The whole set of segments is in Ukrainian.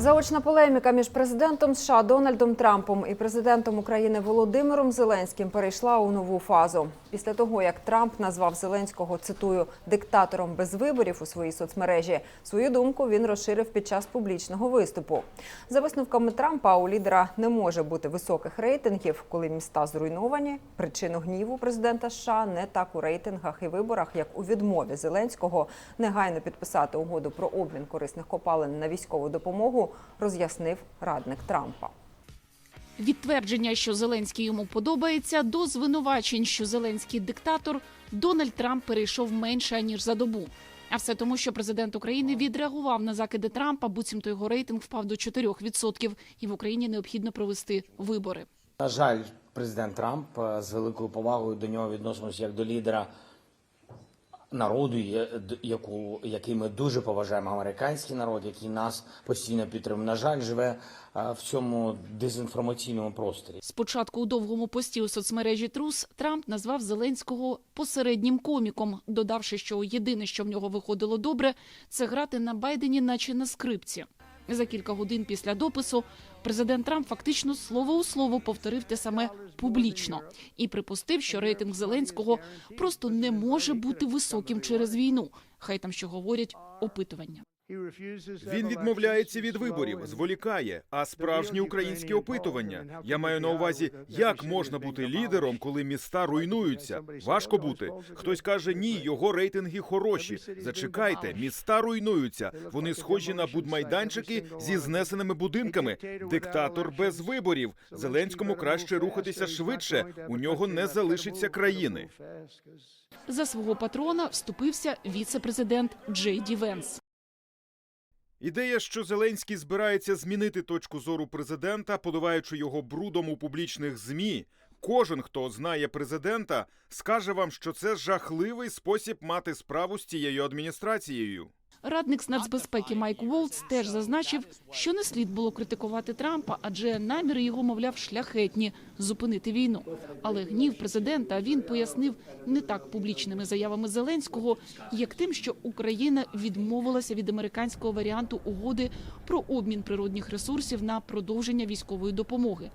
Заочна полеміка між президентом США Дональдом Трампом і президентом України Володимиром Зеленським перейшла у нову фазу. Після того, як Трамп назвав Зеленського цитую диктатором без виборів у своїй соцмережі, свою думку він розширив під час публічного виступу. За висновками Трампа, у лідера не може бути високих рейтингів, коли міста зруйновані. Причину гніву президента США не так у рейтингах і виборах, як у відмові Зеленського негайно підписати угоду про обмін корисних копалин на військову допомогу, роз'яснив радник Трампа. Від твердження, що Зеленський йому подобається, до звинувачень, що Зеленський диктатор, Дональд Трамп перейшов менше ніж за добу. А все тому, що президент України відреагував на закиди Трампа, буцімто його рейтинг впав до 4%, і в Україні необхідно провести вибори. На жаль, президент Трамп е, з великою повагою до нього відносимося як до лідера народу, яку, який ми дуже поважаємо, американський народ, який нас постійно підтримує. На жаль, живе е, в цьому дезінформаційному просторі. Спочатку у довгому пості у соцмережі Трус Трамп назвав Зеленського посереднім коміком, додавши, що єдине, що в нього виходило добре, це грати на Байдені, наче на скрипці. За кілька годин після допису президент Трамп фактично слово у слово повторив те саме публічно і припустив, що рейтинг Зеленського просто не може бути високим через війну. Хай там що говорять опитування. Він відмовляється від виборів, зволікає. А справжні українські опитування. Я маю на увазі, як можна бути лідером, коли міста руйнуються. Важко бути. Хтось каже, ні, його рейтинги хороші. Зачекайте, міста руйнуються. Вони схожі на будмайданчики зі знесеними будинками. Диктатор без виборів. Зеленському краще рухатися швидше. У нього не залишиться країни. За свого патрона вступився віце-президент Джей Ді Венс. Ідея, що Зеленський збирається змінити точку зору президента, поливаючи його брудом у публічних змі. Кожен, хто знає президента, скаже вам, що це жахливий спосіб мати справу з цією адміністрацією. Радник з нацбезпеки Майк Волтс теж зазначив, що не слід було критикувати Трампа, адже наміри його, мовляв, шляхетні зупинити війну. Але гнів президента він пояснив не так публічними заявами Зеленського, як тим, що Україна відмовилася від американського варіанту угоди про обмін природних ресурсів на продовження військової допомоги.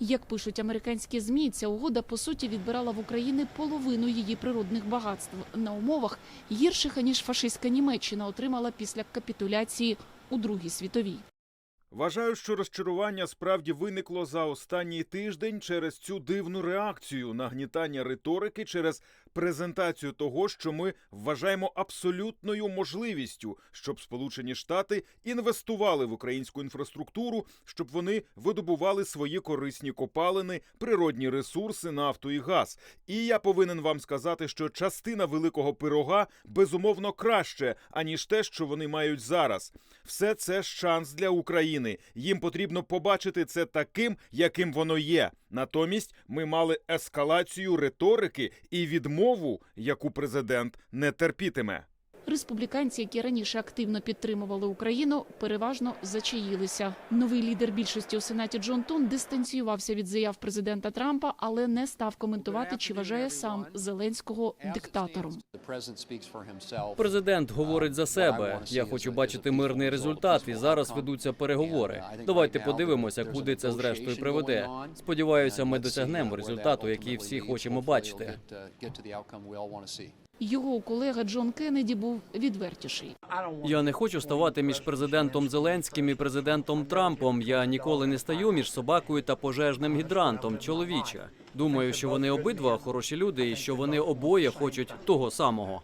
Як пишуть американські змі, ця угода по суті відбирала в Україні половину її природних багатств на умовах гірших аніж фашистська Німеччина отримала після капітуляції у Другій світовій. Вважаю, що розчарування справді виникло за останній тиждень через цю дивну реакцію нагнітання риторики через презентацію того, що ми вважаємо абсолютною можливістю, щоб Сполучені Штати інвестували в українську інфраструктуру, щоб вони видобували свої корисні копалини, природні ресурси, нафту і газ. І я повинен вам сказати, що частина великого пирога безумовно краще, аніж те, що вони мають зараз. Все це шанс для України. Їм потрібно побачити це таким, яким воно є. Натомість ми мали ескалацію риторики і відмову, яку президент не терпітиме. Республіканці, які раніше активно підтримували Україну, переважно зачаїлися. Новий лідер більшості у сенаті Джон Тун дистанціювався від заяв президента Трампа, але не став коментувати, чи вважає сам Зеленського диктатором. Президент говорить за себе. Я хочу бачити мирний результат, і зараз ведуться переговори. Давайте подивимося, куди це зрештою приведе. Сподіваюся, ми досягнемо результату, який всі хочемо бачити. Його колега Джон Кеннеді був відвертіший. Я не хочу ставати між президентом Зеленським і президентом Трампом. Я ніколи не стаю між собакою та пожежним гідрантом. Чоловіче. Думаю, що вони обидва хороші люди, і що вони обоє хочуть того самого.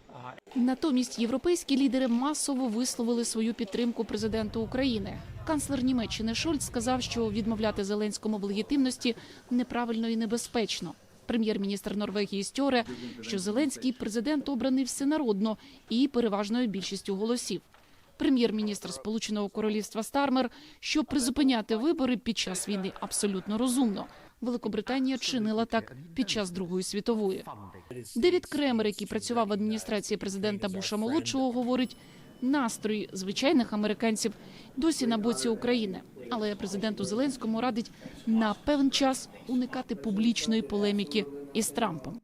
Натомість європейські лідери масово висловили свою підтримку президенту України. Канцлер Німеччини Шольц сказав, що відмовляти Зеленському в легітимності неправильно і небезпечно. Прем'єр-міністр Норвегії Стьоре, що Зеленський президент обраний всенародно і переважною більшістю голосів. Прем'єр-міністр Сполученого Королівства Стармер, що призупиняти вибори під час війни абсолютно розумно. Великобританія чинила так під час Другої світової. Девід Кремер, який працював в адміністрації президента Буша молодшого, говорить, настрої звичайних американців досі на боці України. Але президенту Зеленському радить на певний час уникати публічної полеміки із Трампом.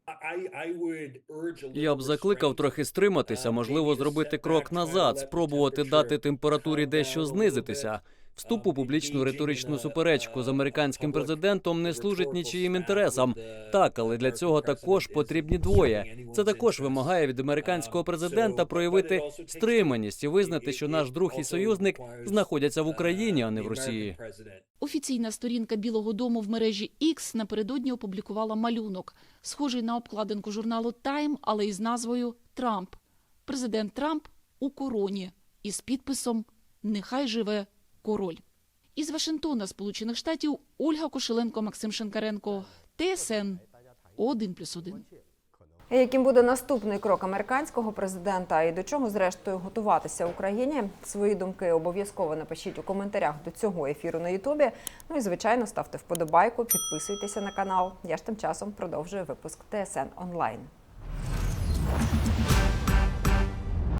Я б закликав трохи стриматися, можливо, зробити крок назад, спробувати дати температурі дещо знизитися. Вступ у публічну риторичну суперечку з американським президентом не служить нічиїм інтересам. Так, але для цього також потрібні двоє. Це також вимагає від американського президента проявити стриманість і визнати, що наш друг і союзник знаходяться в Україні, а не в Росії. Офіційна сторінка Білого Дому в мережі X напередодні опублікувала малюнок, схожий на обкладинку журналу Time, але із назвою Трамп. Президент Трамп у короні із підписом Нехай живе король. Із Вашингтона, Сполучених Штатів, Ольга Кошеленко, Максим Шенкаренко, ТСН 1+,1. І Яким буде наступний крок американського президента і до чого зрештою готуватися Україні? Свої думки обов'язково напишіть у коментарях до цього ефіру на Ютубі. Ну і звичайно ставте вподобайку, підписуйтеся на канал. Я ж тим часом продовжую випуск ТСН онлайн.